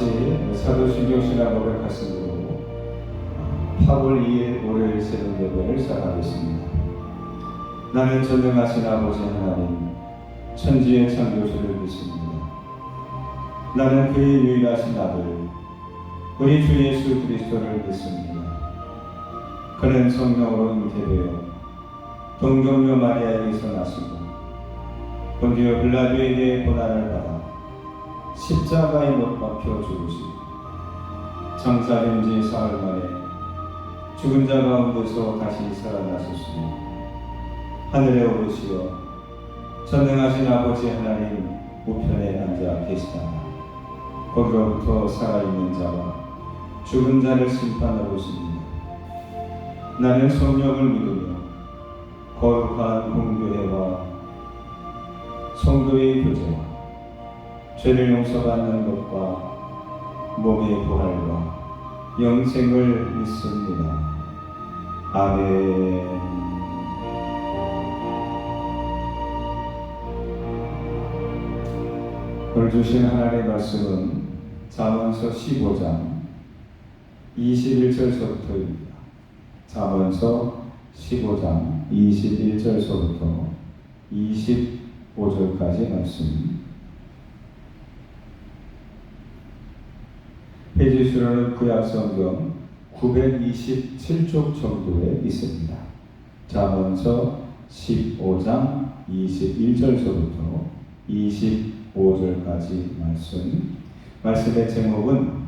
같이 사도신경 신학을 고백하심으로 8월 2일 월요일 새벽 예배를 시작하겠습니다. 나는 전능하신 아버지 하나님, 천지의 창조주를 믿습니다. 나는 그의 유일하신 아들, 우리 주 예수 그리스도를 믿습니다. 그는 성령으로 잉태되어 동정녀 마리아에게서 나시고 본디오 빌라도에게 고난을 받아 십자가에 못 박혀 죽으시고 장사된 지 사흘 만에 죽은 자 가운데서 다시 살아나셨으니 하늘에 오르시어 전능하신 아버지 하나님 우편에 앉아 계시다가 거기로부터 살아있는 자와 죽은 자를 심판하러 오십니다. 나는 성령을 믿으며 거룩한 공교회와 성도의 교제와 죄를 용서받는 것과 몸의 부활과 영생을 믿습니다. 아멘. 오늘 주신 하나님의 말씀은 잠언서 15장 21절서부터입니다. 잠언서 15장 21절서부터 25절까지 말씀. 페이지 수로는 구약성경 927쪽 정도에 있습니다. 잠언서 15장 21절서부터 25절까지 말씀. 말씀의 제목은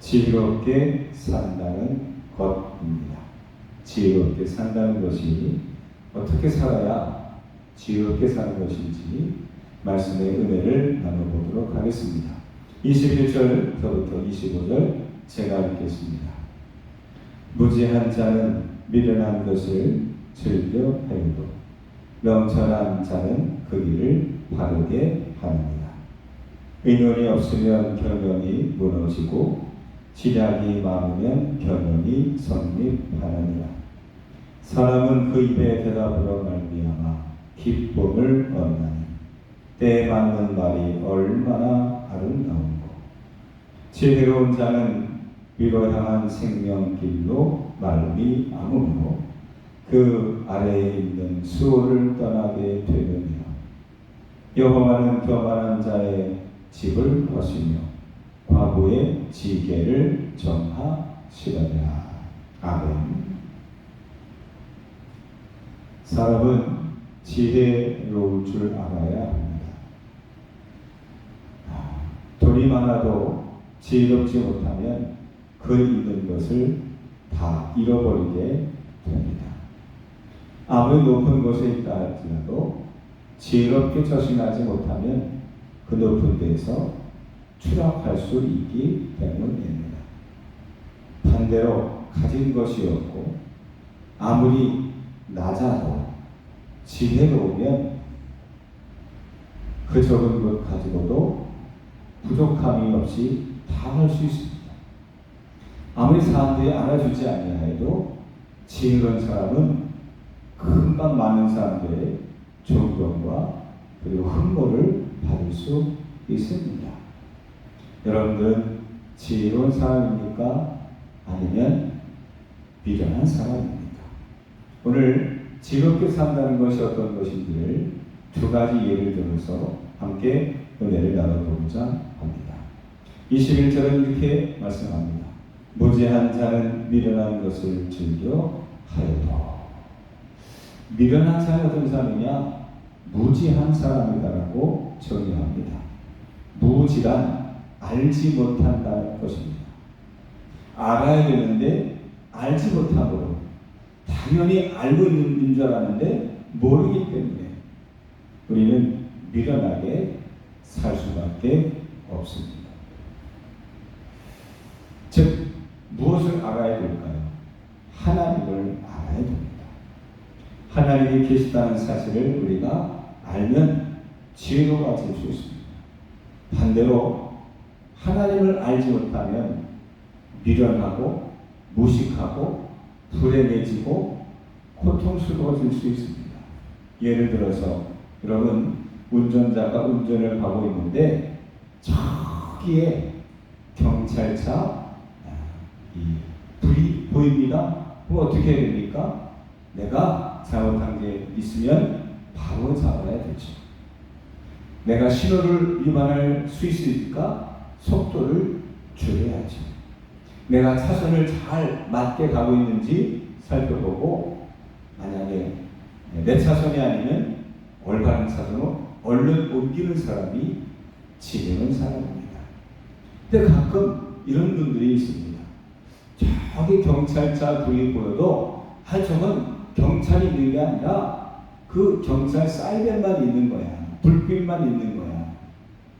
지혜롭게 산다는 것입니다. 지혜롭게 산다는 것이 어떻게 살아야 지혜롭게 사는 것인지 말씀의 은혜를 나눠보도록 하겠습니다. 21절부터 25절 제가 읽겠습니다. 무지한 자는 미련한 것을 즐겨 행도 명철한 자는 그 일을 바르게 하느니라. 의논이 없으면 경영이 무너지고 지략이 많으면 경영이 성립하느니라. 사람은 그 입의 대답으로 말미암아 기쁨을 얻나니 때에 맞는 말이 얼마나 아름다운고 지혜로운 자는 위로 향한 생명길로 말미 아무므로 그 아래에 있는 수호를 떠나게 되느니라. 여호와는 교만한 자의 집을 거시며 과부의 지게를 정하시더라. 아멘. 사람은 지혜로울 줄 알아야 합니다. 아, 돈이 많아도 지혜롭지 못하면 그 있는 것을 다 잃어버리게 됩니다. 아무리 높은 곳에 있다 할지라도 지혜롭게 처신하지 못하면 그 높은 데에서 추락할 수 있기 때문입니다. 반대로 가진 것이 없고 아무리 낮아도 지혜로우면 그 적은 것 가지고도 부족함이 없이 다 할 수 있습니다. 아무리 사람들이 알아주지 아니하여도 지혜로운 사람은 금방 많은 사람들의 존경과 그리고 흠모를 받을 수 있습니다. 여러분들은 지혜로운 사람입니까? 아니면 미련한 사람입니까? 오늘 지혜롭게 산다는 것이 어떤 것인지를 두 가지 예를 들어서 함께 은혜를 나눠보고자. 21절은 이렇게 말씀합니다. 무지한 자는 미련한 것을 즐겨 하여도 미련한 사람이 어떤 사람이냐? 무지한 사람이다라고 정의합니다. 무지란 알지 못한다는 것입니다. 알아야 되는데 알지 못하고 당연히 알고 있는 줄 알았는데 모르기 때문에 우리는 미련하게 살 수밖에 없습니다. 즉 무엇을 알아야 될까요? 하나님을 알아야 됩니다. 하나님이 계시다는 사실을 우리가 알면 지혜로워질 수 있습니다. 반대로 하나님을 알지 못하면 미련하고 무식하고 불행해지고 고통스러워질 수 있습니다. 예를 들어서 여러분 운전자가 운전을 하고 있는데 저기에 경찰차 불이 보입니다. 그럼 어떻게 해야 됩니까? 내가 잘못한 게 있으면 바로 잡아야 되죠. 내가 신호를 위반할 수 있으니까 속도를 줄여야죠. 내가 차선을 잘 맞게 가고 있는지 살펴보고 만약에 내 차선이 아니면 올바른 차선으로 얼른 옮기는 사람이 지내는 사람입니다. 근데 가끔 이런 분들이 있습니다. 저기 경찰차 불이 보여도 아 저건 경찰이 있는 게 아니라 그 경찰 사이렌만 있는 거야. 불빛만 있는 거야.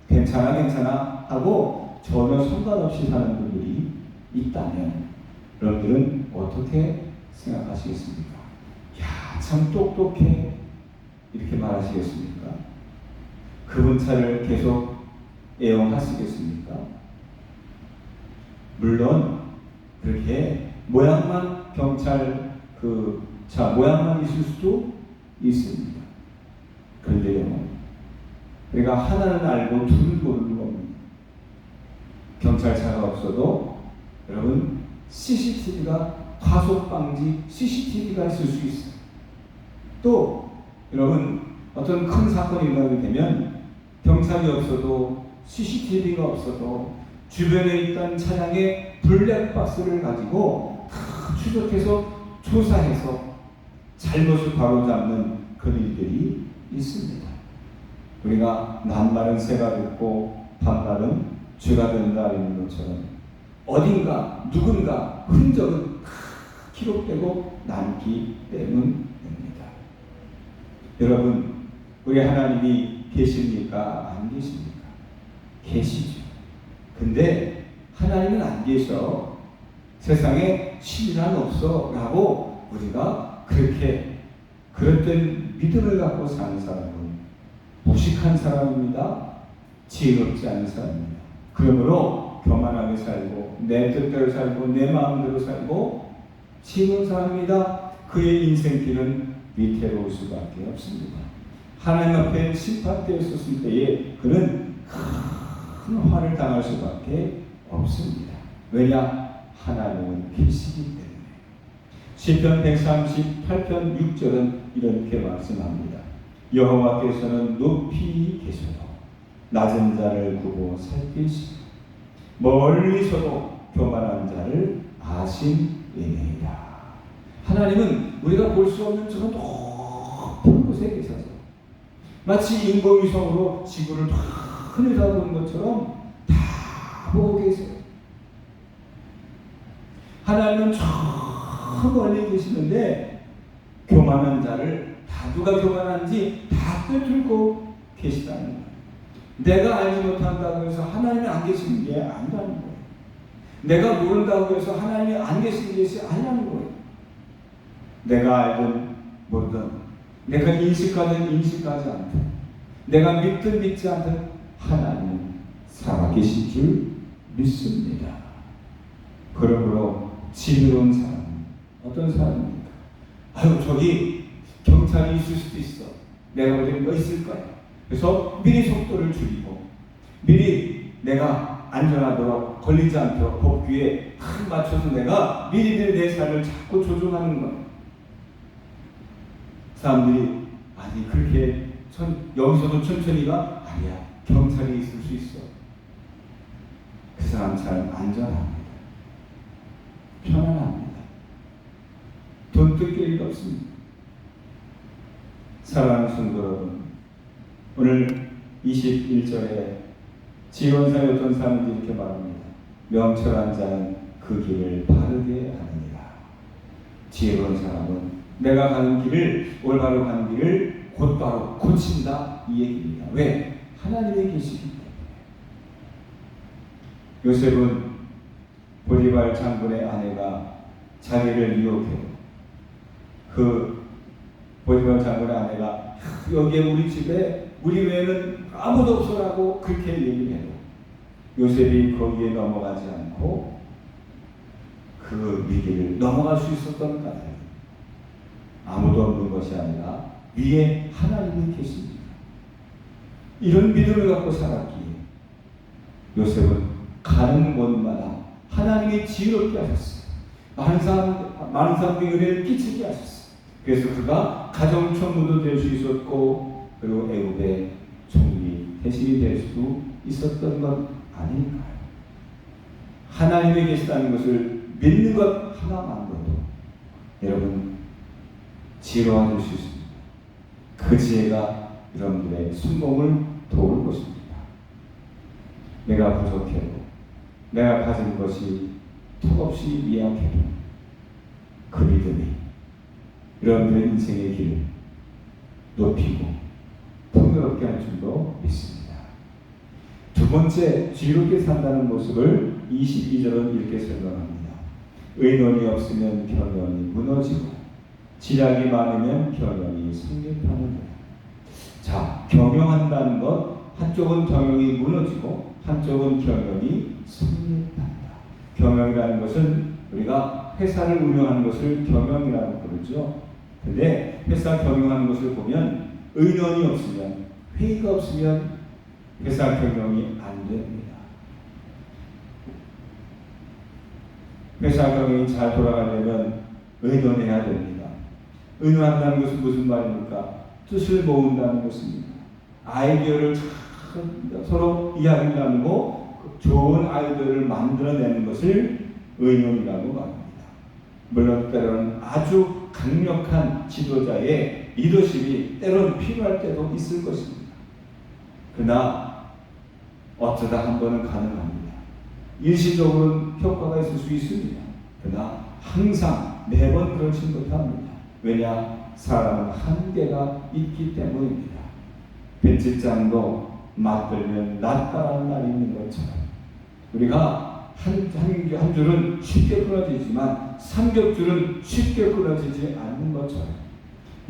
괜찮아 괜찮아 하고 전혀 상관없이 사는 분들이 있다면 여러분들은 어떻게 생각하시겠습니까? 야, 참 똑똑해. 이렇게 말하시겠습니까? 그분 차를 계속 애용하시겠습니까? 물론 그렇게 모양만 경찰 그차 모양만 있을 수도 있습니다. 그런데요, 우리가 하나는 알고 둘은 모르는 겁니다. 경찰차가 없어도 여러분 CCTV가 과속 방지 CCTV가 있을 수 있어요. 또 여러분 어떤 큰 사건이 일어나게 되면 경찰이 없어도 CCTV가 없어도 주변에 있던 차량의 블랙박스를 가지고 다 추적해서 조사해서 잘못을 바로잡는 그런 일들이 있습니다. 우리가 낱말은 새가 됐고 반말은 쥐가 된다 이런 것처럼 어딘가 누군가 흔적은 다 기록되고 남기 때문입니다. 여러분, 우리 하나님이 계십니까? 안 계십니까? 계시죠. 근데 하나님은 안 계셔. 세상에 신이란 없어. 라고 우리가 그렇게 그릇된 믿음을 갖고 사는 사람은 무식한 사람입니다. 지혜롭지 않은 사람입니다. 그러므로 교만하게 살고 내 뜻대로 살고 내 마음대로 살고 지혜로운 사람입니다. 그의 인생길은 위태로울 수밖에 없습니다. 하나님 앞에 심판되었을 때에 그는 큰 화를 당할 수밖에 없습니다. 왜냐? 하나님은 계시기 때문에. 시편 138편 6절은 이렇게 말씀합니다. 여호와께서는 높이 계셔도 낮은 자를 구보 살피시고 멀리서도 교만한 자를 아심이니이다. 하나님은 우리가 볼 수 없는 저 높은 곳에 계셔서 마치 인공위성으로 지구를 다 흐려다보는 것처럼 다 보고 계세요. 하나님은 저 멀리 계시는데 교만한 자를 다 누가 교만한지 다 꿰뚫고 계시다는 거예요. 내가 알지 못한다고 해서 하나님이 안 계시는 게 아니라는 거예요. 내가 모른다고 해서 하나님이 안 계시는 것이 아니라는 거예요. 내가 알든 모르든 내가 인식하든 인식하지 않든 내가 믿든 믿지 않든 하나님 살아계신 줄 믿습니다. 그러므로 지혜로운 사람 어떤 사람입니까? 아유 저기 경찰이 있을 수도 있어. 내가 볼 때는 뭐 있을 거야. 그래서 미리 속도를 줄이고 미리 내가 안전하도록 걸리지 않도록 법규에 딱 맞춰서 내가 미리 미리 내 삶을 자꾸 조종하는 거예요. 사람들이 아니 그렇게 천, 여기서도 천천히가 아니야 경찰이 있을 수 있어. 그 사람 잘 안전합니다. 편안합니다. 돈 뜯길 일 없습니다. 사랑하는 성도 여러분, 오늘 21절에 지원사의 어떤 사람이 이렇게 말합니다. 명철한 자는 그 길을 바르게 하느니라. 지혜로운 사람은 내가 가는 길을 올바로 가는 길을 곧바로 고친다 이 얘기입니다. 왜? 하나님이 계시기 때문에. 요셉은 보리발 장군의 아내가 자기를 유혹해 그 보리발 장군의 아내가 여기에 우리 집에 우리 외에는 아무도 없어라고 그렇게 얘기를 해요. 요셉이 거기에 넘어가지 않고 그 위기를 넘어갈 수 있었던 까닭 아무도 없는 것이 아니라 위에 하나님이 계십니다. 이런 믿음을 갖고 살았기에 요셉은 가는 곳마다 하나님이 지혜롭게 하셨어요. 많은 사람, 많은 사람들이 은혜를 끼치게 하셨어요. 그래서 그가 가정 총무도 될 수 있었고, 그리고 애굽의 총리, 대신이 될 수도 있었던 것 아닐까요? 하나님이 계시다는 것을 믿는 것 하나만으로도 여러분 지혜로워질 수 있습니다. 그 지혜가 여러분들의 순공을 도울 것입니다. 내가 부족해도 내가 가진 것이 턱없이 미약해도 그 믿음이 여러분들의 인생의 길을 높이고 풍요롭게 할 줄로 믿습니다. 두 번째, 지혜롭게 산다는 모습을 22절은 이렇게 설명합니다. 의논이 없으면 경영이 무너지고 지략이 많으면 경영이 성립하느니라. 자, 경영한다는 것 한쪽은 경영이 무너지고 한쪽은 경영이 성립한다. 경영이라는 것은 우리가 회사를 운영하는 것을 경영이라고 부르죠. 근데 회사 경영하는 것을 보면 의논이 없으면 회의가 없으면 회사 경영이 안 됩니다. 회사 경영이 잘 돌아가려면 의논해야 됩니다. 의논한다는 것은 무슨 말입니까? 뜻을 모은다는 것입니다. 아이디어를 잘 서로 이야기를 나누고 좋은 아이디어를 만들어내는 것을 의논이라고 말합니다. 물론 때로는 아주 강력한 지도자의 리더십이 때로는 필요할 때도 있을 것입니다. 그러나 어쩌다 한 번은 가능합니다. 일시적으로는 효과가 있을 수 있습니다. 그러나 항상 매번 그렇지 못합니다. 왜냐? 사람은 한계가 있기 때문입니다. 배칠장도 맞들면 낫다라는 말이 있는 것처럼 우리가 한, 한, 한 줄은 쉽게 끊어지지만 삼겹줄은 쉽게 끊어지지 않는 것처럼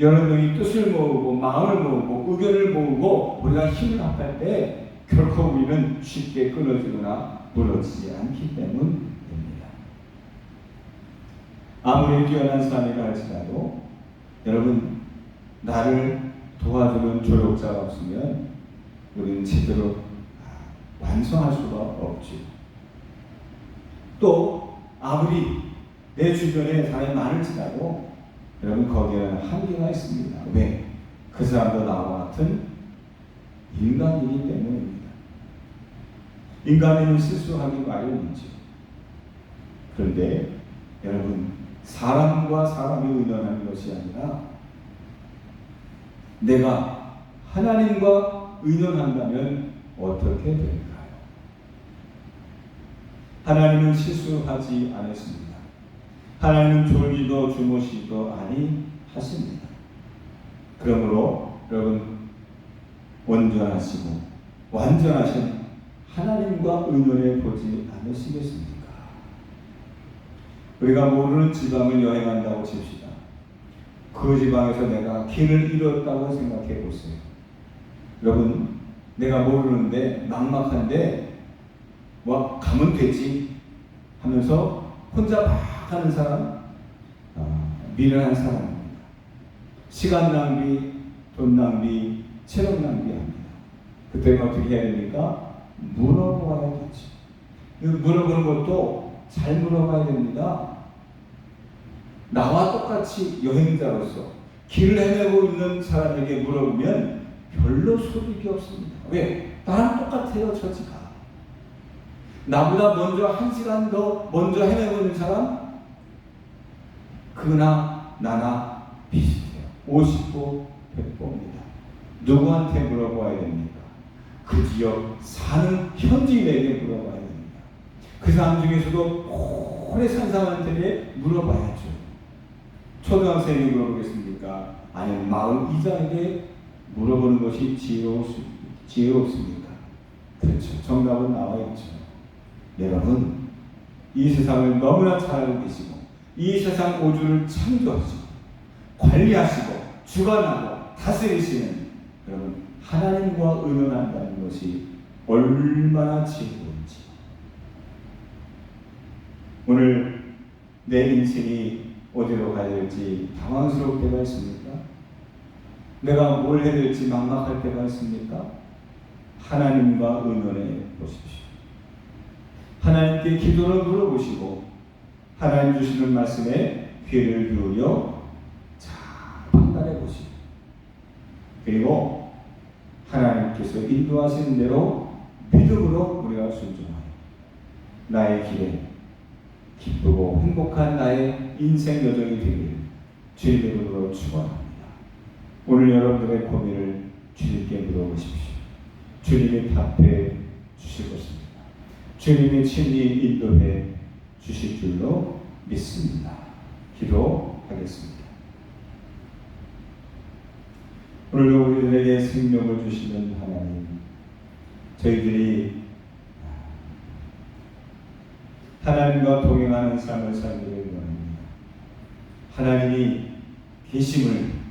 여러 명이 뜻을 모으고 마음을 모으고 의견을 모으고 우리가 힘을 합할 때 결코 우리는 쉽게 끊어지거나 무너지지 않기 때문입니다. 아무리 뛰어난 사람이라 할지라도 여러분 나를 도와주는 조력자가 없으면 우리는 제대로 완성할 수가 없죠. 또 아무리 내 주변에 사람이 많을지라도 여러분 거기에는 한계가 있습니다. 왜? 그 사람도 나와 같은 인간이기 때문입니다. 인간은 실수하기 마련이죠. 그런데 여러분 사람과 사람이 의논하는 것이 아니라 내가 하나님과 의논한다면 어떻게 될까요? 하나님은 실수하지 않았습니다. 하나님은 졸기도 주무시도 아니 하십니다. 그러므로 여러분 온전하시고 완전하신 하나님과 의논해 보지 않으시겠습니까? 우리가 모르는 지방을 여행한다고 칩시다. 그 지방에서 내가 길을 잃었다고 생각해 보세요. 여러분, 내가 모르는데 막막한데 뭐 가면 되지 하면서 혼자 막 하는 사람, 어, 미련한 사람입니다. 시간 낭비, 돈 낭비, 체력 낭비합니다. 그때 어떻게 해야 됩니까? 물어봐야겠지. 물어보는 것도 잘 물어봐야 됩니다. 나와 똑같이 여행자로서 길을 헤매고 있는 사람에게 물어보면 별로 소득이 없습니다. 왜? 나랑 똑같아요, 처지가. 나보다 먼저 한 시간 더 먼저 헤매고 있는 사람? 그나 나나 비슷해요. 50보, 100보입니다. 누구한테 물어봐야 됩니까? 그 지역 사는 현지인에게 물어봐야 됩니다. 그 사람 중에서도 오래 산 사람한테 물어봐야죠. 초등학생이 물어보겠습니까? 아니면 마을 이장에게 물어보는 것이 지혜롭, 지혜롭습니까? 그렇죠. 정답은 나와 있죠. 여러분, 이 세상을 너무나 잘 알고 계시고, 이 세상 우주를 창조하시고, 관리하시고, 주관하고, 다스리시는 여러분, 하나님과 의논한다는 것이 얼마나 지혜로운지. 오늘 내 인생이 어디로 가야 될지 때가 있습니까? 내가 뭘 해야 될지 막막할 때가 있습니까? 하나님과 의논해 보십시오. 하나님께 기도를 물어보시고 하나님 주시는 말씀에 귀를 기울여 잘 판단해 보시고 그리고 하나님께서 인도하시는 대로 믿음으로 우리가 순종하여 나의 길에 기쁘고 행복한 나의 인생 여정이 되기를 주님의 이름으로 축원합니다. 오늘 여러분들의 고민을 주님께 물어보십시오. 주님이 답해 주실 것입니다. 주님이 친히 인도해 주실 줄로 믿습니다. 기도하겠습니다. 오늘도 우리들에게 생명을 주시는 하나님, 저희들이 하나님과 동행하는 삶을 살기를 원합니다. 하나님이 계심을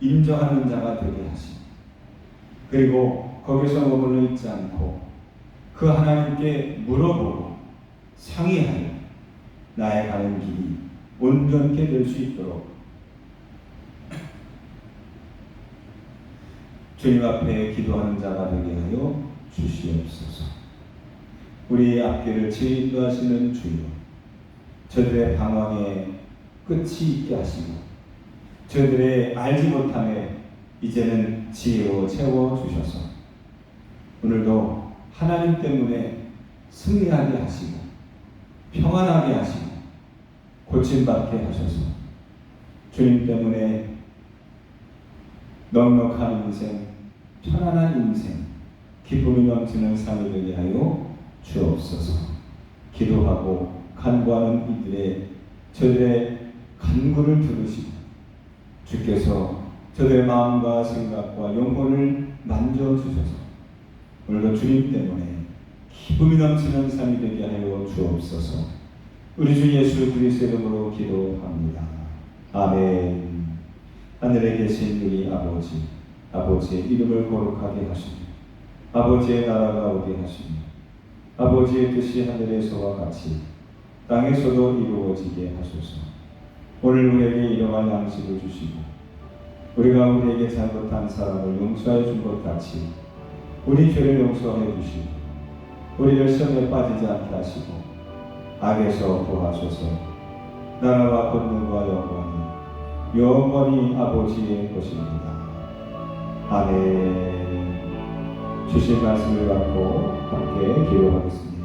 인정하는 자가 되게 하시고, 그리고 거기서 머물러 있지 않고 그 하나님께 물어보고 상의하여 나의 가는 길이 온전케 될 수 있도록 주님 앞에 기도하는 자가 되게 하여 주시옵소서. 우리 앞길을 지인도하시는 주여, 저들의 방황에 끝이 있게 하시고, 저들의 알지 못함에 이제는 지혜로 채워 주셔서 오늘도 하나님 때문에 승리하게 하시고 평안하게 하시고 고침받게 하셔서 주님 때문에 넉넉한 인생, 편안한 인생, 기쁨이 넘치는 삶이 되게 하여 주옵소서. 기도하고 간구하는 이들의 저들의 간구를 들으시고 주께서 저들의 마음과 생각과 영혼을 만져 주셔서 오늘도 주님 때문에 기쁨이 넘치는 삶이 되게 하여 주옵소서. 우리 주 예수 그리스도 이름으로 기도합니다. 아멘. 하늘에 계신 우리 아버지, 아버지의 이름을 거룩하게 하시며, 아버지의 나라가 오게 하시며, 아버지의 뜻이 하늘에서와 같이 땅에서도 이루어지게 하소서. 오늘 우리에게 일용할 양식을 주시고, 우리가 우리에게 잘못한 사람을 용서해 준 것 같이 우리 죄를 용서해 주시고, 우리를 시험에 빠지지 않게 하시고, 악에서 구하소서. 나라와 권능과 영광이 영원히 아버지의 것입니다. 아멘. 주신 말씀을 받고 함께 기도하겠습니다.